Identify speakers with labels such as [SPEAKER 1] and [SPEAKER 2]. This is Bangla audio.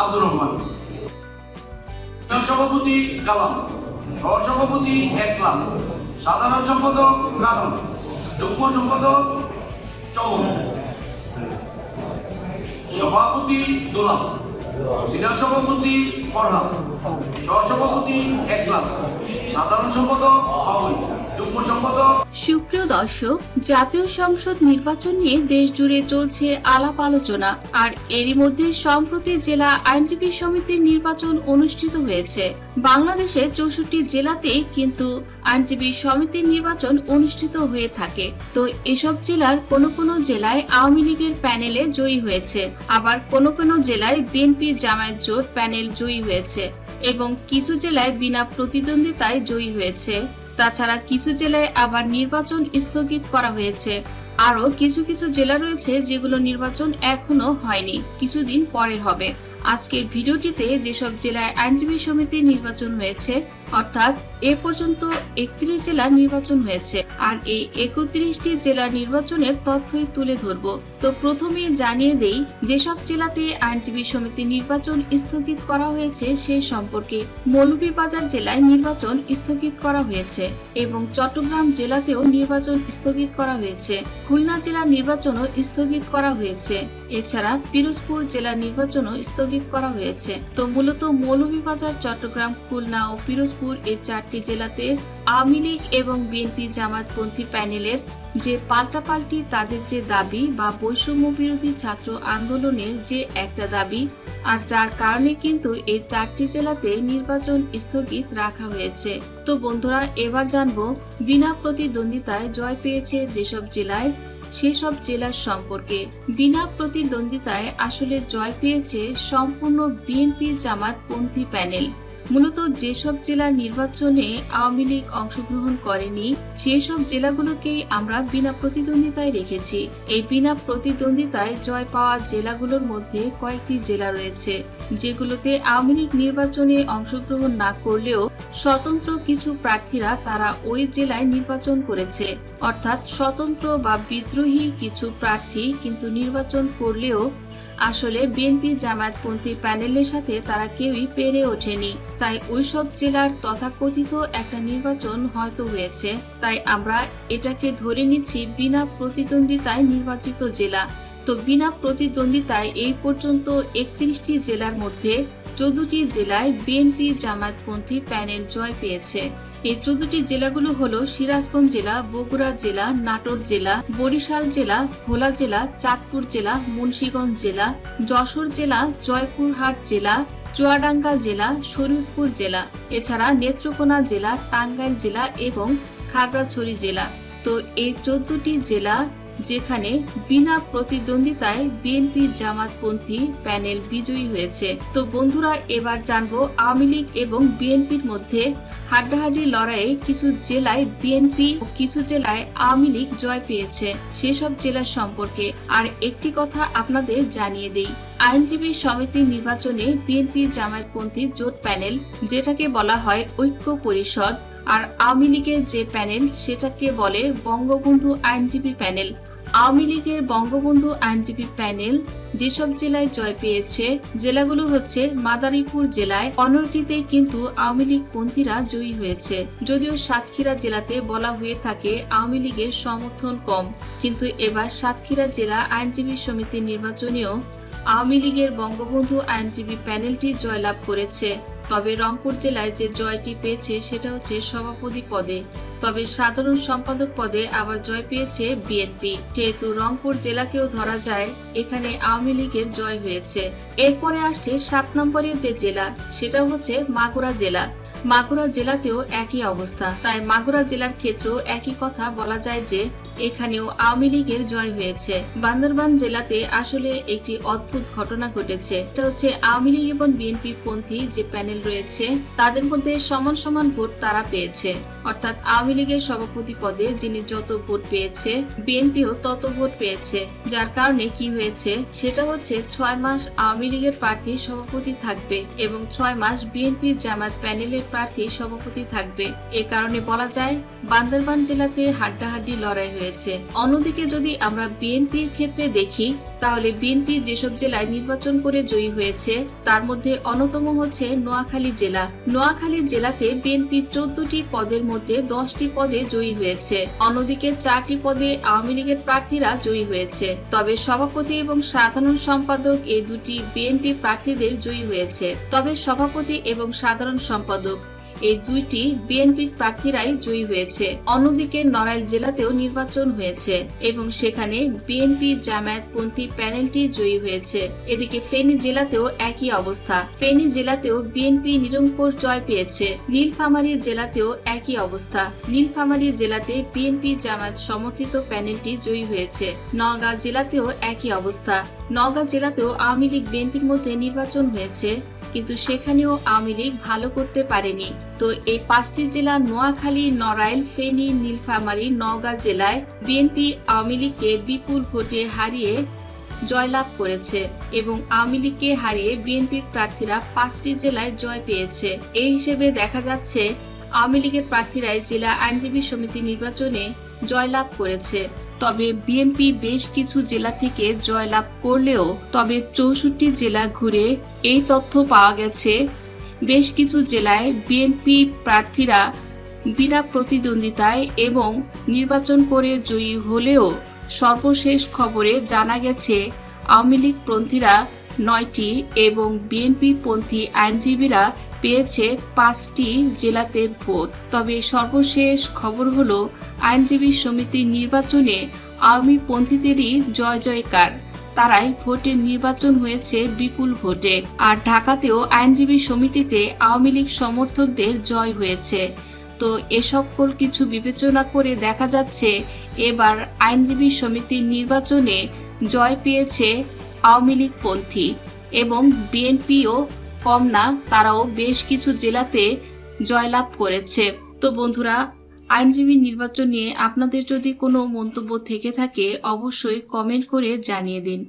[SPEAKER 1] আব্দুর রহমান। সভাপতি কালাম। সহসভাপতি একলাম। সাধারণ সম্পাদক কালাম যুগ্ম সম্পাদক চৌন সভাপতি দোলাম বিধান সভাপতি ফরহাদ। সহসভাপতি একলাম। সাধারণ সম্পাদক সম্পাদক
[SPEAKER 2] সুপ্রিয় দর্শক, জাতীয় সংসদ নির্বাচন নিয়ে দেশ জুড়ে চলছে আলাপ আলোচনা, আর এরই মধ্যে সম্প্রতি জেলা আইনজীবী সমিতির নির্বাচন অনুষ্ঠিত হয়েছে। বাংলাদেশের চৌষট্টি জেলাতেই কিন্তু আইনজীবী সমিতির নির্বাচন অনুষ্ঠিত হয়ে থাকে। তো এসব জেলার কোনো কোনো জেলায় আওয়ামী লীগের প্যানেলে জয়ী হয়েছে, আবার কোনো কোনো জেলায় বিএনপি জামায়াত জোট প্যানেল জয়ী হয়েছে, এবং কিছু জেলায় বিনা প্রতিদ্বন্দ্বিতায় জয়ী হয়েছে। তাছাড়া কিছু জেলায় আবার নির্বাচন স্থগিত করা হয়েছে। আরও কিছু কিছু জেলা রয়েছে যেগুলো নির্বাচন এখনও হয়নি, কিছুদিন পরে হবে। আজকের ভিডিওটিতে যেসব জেলায় আইনজীবী সমিতির নির্বাচন হয়েছে অর্থাৎ এ পর্যন্ত একত্রিশ জেলা নির্বাচন হয়েছে। আর এই একত্রিশটি জেলা নির্বাচনের তথ্যই তুলে ধরব। তো প্রথমেই জানিয়ে দেই, যেসব জেলাতে আইনজীবী সমিতি নির্বাচন স্থগিত করা হয়েছে সে সম্পর্কে মৌলভীবাজার জেলায় নির্বাচন স্থগিত করা হয়েছে এবং চট্টগ্রাম জেলাতেও নির্বাচন স্থগিত করা হয়েছে। খুলনা জেলার নির্বাচনও স্থগিত করা হয়েছে। এছাড়া পিরোজপুর জেলার নির্বাচনও স্থগিত করা হয়েছে। তো মূলত মৌলভীবাজার, চট্টগ্রাম, খুলনা ও পিরোজপুর এই চারটি জেলাতে আওয়ামী লীগ এবং বিএনপি জামাতপন্থী প্যানেলের যে পাল্টাপাল্টি তাদের যে দাবি বা বৈষম্য বিরোধী ছাত্র আন্দোলনের যে একটা দাবি, আর যার কারণে কিন্তু এই চারটি জেলাতে নির্বাচন স্থগিত রাখা হয়েছে। তো বন্ধুরা, এবার জানব, বিনা প্রতিদ্বন্দ্বিতায় জয় পেয়েছে যেসব জেলায়, সেসব জেলার সম্পর্কে। বিনা প্রতিদ্বন্দ্বিতায় আসলে জয় পেয়েছে সম্পূর্ণ বিএনপি জামাতপন্থী প্যানেল। মূলত যেসব জেলার নির্বাচনে আওয়ামী লীগ অংশগ্রহণ করেনি সেই সব জেলাগুলোকেই আমরা বিনা প্রতিদ্বন্দ্বিতায় রেখেছি। এই বিনা প্রতিদ্বন্দ্বিতায় জয় পাওয়া জেলাগুলোর মধ্যে কয়েকটি জেলা রয়েছে, যেগুলোতে আওয়ামী লীগ নির্বাচনে অংশগ্রহণ না করলেও স্বতন্ত্র কিছু প্রার্থীরা তারা ওই জেলায় নির্বাচন করেছে। অর্থাৎ স্বতন্ত্র বা বিদ্রোহী কিছু প্রার্থী কিন্তু নির্বাচন করলেও আসলে বিএনপি জামায়াতপন্থী প্যানেলের সাথে তারা কেউই পেরে ওঠেনি। তাই ওইসব জেলার তথাকথিত একটা নির্বাচন হয়তো হয়েছে। তাই আমরা এটাকে ধরে নিচ্ছি বিনা প্রতিদ্বন্দ্বিতায় নির্বাচিত জেলা। তো বিনা প্রতিদ্বন্দ্বিতায় এই পর্যন্ত একত্রিশটি জেলার মধ্যে চোদ্দটি জেলায় বিএনপি জামায়াতপন্থী প্যানেল জয় পেয়েছে। এই চোদ্দটি জেলাগুলো হলো সিরাজগঞ্জ জেলা, বগুড়া জেলা, নাটোর জেলা, বরিশাল জেলা, ভোলা জেলা, চাঁদপুর জেলা, মুন্সীগঞ্জ জেলা, যশোর জেলা, জয়পুরহাট জেলা, চুয়াডাঙ্গা জেলা, শরীয়তপুর জেলা, এছাড়া নেত্রকোনা জেলা, টাঙ্গাইল জেলা এবং খাগড়াছড়ি জেলা। তো এই চোদ্দটি জেলা যেখানে বিনা প্রতিদ্বন্দ্বিতায় বিএনপি জামাতপন্থী প্যানেল বিজয়ী হয়েছে। তো বন্ধুরা, এবার জানব আওয়ামী লীগ এবং বিএনপির মধ্যে হাড্ডাহাড্ডি লড়াইয়ে কিছু জেলায় বিএনপি ও কিছু জেলায় আওয়ামী লীগ জয় পেয়েছে সেসব জেলার সম্পর্কে। আর একটি কথা আপনাদের জানিয়ে দেই, আইনজীবী সমিতি নির্বাচনে বিএনপি জামায়াতপন্থী জোট প্যানেল, যেটাকে বলা হয় ঐক্য পরিষদ আর আওয়ামী লীগের যে প্যানেল সেটাকে বলে বঙ্গবন্ধু আইনজীবী প্যানেল। আওয়ামী লীগের বঙ্গবন্ধু আইনজীবী প্যানেল যেসব জেলায় জয় পেয়েছে, জেলাগুলো হচ্ছে মাদারীপুর জেলায় অনর্কিতে কিন্তু আওয়ামী লীগ পন্থীরা জয়ী হয়েছে। যদিও সাতক্ষীরা জেলাতে বলা হয়ে থাকে আওয়ামী লীগের সমর্থন কম। কিন্তু এবার সাতক্ষীরা জেলা আইনজীবী সমিতির নির্বাচনেও আওয়ামী লীগের বঙ্গবন্ধু আইনজীবী প্যানেলটি জয়লাভ করেছে। তবে রংপুর জেলায় যে জয়টি পেয়েছে সেটা হচ্ছে সভাপতি পদে। তবে সাধারণ সম্পাদক পদে আবার জয় পেয়েছে বিএনপি। যেহেতু রংপুর জেলাকেও ধরা যায়, এখানে আওয়ামী লীগের জয় হয়েছে। এরপরে আসছে সাত নম্বরে যে জেলা, সেটা হচ্ছে মাগুরা জেলা। মাগুরা জেলাতেও একই অবস্থা। তাই মাগুরা জেলার ক্ষেত্রেও একই কথা বলা যায় যে এখানেও আওয়ামী লীগের জয় হয়েছে। বান্দরবান জেলাতে আসলে একটি অদ্ভুত ঘটনা ঘটেছে। এটা হচ্ছে আওয়ামী লীগ এবং বিএনপি পন্থী যে প্যানেল রয়েছে, তাদের মধ্যে সমান সমান ভোট তারা পেয়েছে। অর্থাৎ আওয়ামী লীগের সভাপতি পদে যিনি যত ভোট পেয়েছে, বিএনপিও তত ভোট পেয়েছে। যার কারণে কি হয়েছে, সেটা হচ্ছে ছয় মাস আওয়ামী লীগের প্রার্থী সভাপতি থাকবে এবং ছয় মাস বিএনপি জামাত প্যানেলের প্রার্থী সভাপতি থাকবে। এ কারণে বলা যায়, বান্দরবান জেলাতে হাড্ডাহাড্ডি লড়াই হয়েছে। হয়েছে অন্যদিকে যদি আমরা বিএনপির ক্ষেত্রে দেখি, তাহলে বিএনপি যেসব জেলায় নির্বাচন করে জয়ী হয়েছে, তার মধ্যে অন্যতম হচ্ছে নোয়াখালী জেলা। নোয়াখালী জেলাতে বিএনপি চোদ্দটি পদের মধ্যে দশটি পদে জয়ী হয়েছে। অন্যদিকে চারটি পদে আওয়ামী লীগের প্রার্থীরা জয়ী হয়েছে। তবে সভাপতি এবং সাধারণ সম্পাদক এই দুটি বিএনপি প্রার্থীদের জয়ী হয়েছে। তবে সভাপতি এবং সাধারণ সম্পাদক এই দুইটি বিএনপি প্রার্থীরাই জয়ী হয়েছে। অন্যদিকে নড়াইল জেলাতেও নির্বাচন হয়েছে এবং সেখানে বিএনপি জামায়াতপন্থী প্যানেলটি জয়ী হয়েছে। এদিকে ফেনী জেলাতেও একই অবস্থা। ফেনী জেলাতেও বিএনপি নিরঙ্কুশ জয় পেয়েছে। নীলফামারী জেলাতেও একই অবস্থা। নীলফামারী জেলাতে বিএনপি জামায়াত সমর্থিত প্যানেলটি জয়ী হয়েছে। নওগাঁ জেলাতেও একই অবস্থা। নওগাঁ জেলাতেও আওয়ামী লীগ বিএনপির মধ্যে নির্বাচন হয়েছে। কিন্তু সেখানেও আওয়ামী লীগ ভালো করতে পারেনি। তো এই পাঁচটি জেলা নোয়াখালী, নড়াইল, ফেনী, নীলফামারী, নওগাঁ জেলায় বিএনপি আওয়ামী লীগকে বিপুল ভোটে হারিয়ে জয়লাভ করেছে এবং আওয়ামী লীগকে হারিয়ে বিএনপির প্রার্থীরা পাঁচটি জেলায় জয় পেয়েছে। এই হিসেবে দেখা যাচ্ছে, আওয়ামী লীগের প্রার্থীরাই জেলা আইনজীবী সমিতি নির্বাচনে জয়লাভ করেছে। তবে বিএনপি বেশ কিছু জেলা থেকে জয়লাভ করলেও তবে চৌষট্টি জেলা ঘুরে এই তথ্য পাওয়া গেছে। বেশ কিছু জেলায় বিএনপি প্রার্থীরা বিনা প্রতিদ্বন্দ্বিতায় এবং নির্বাচন করে জয়ী হলেও সর্বশেষ খবরে জানা গেছে, আওয়ামী লীগ পন্থীরা নয়টি এবং বিএনপি পন্থী আইনজীবীরা পেয়েছে পাঁচটি জেলাতে ভোট। তবে সর্বশেষ খবর হলো, আইনজীবী সমিতির নির্বাচনে আওয়ামী পন্থীদেরই জয় জয়কার। তারাই ভোটের নির্বাচন হয়েছে বিপুল ভোটে। আর ঢাকাতেও আইনজীবী সমিতিতে আওয়ামী লীগ সমর্থকদের জয় হয়েছে। তো এ সকল কিছু বিবেচনা করে দেখা যাচ্ছে, এবার আইনজীবী সমিতির নির্বাচনে জয় পেয়েছে আওয়ামী লীগপন্থী এবং বিএনপিও কম না, তারাও বেশ কিছু জেলাতে জয়লাভ করেছে। তো বন্ধুরা, আইনজীবী নির্বাচন নিয়ে আপনাদের যদি কোনো মন্তব্য থেকে থাকে, অবশ্যই কমেন্ট করে জানিয়ে দিন।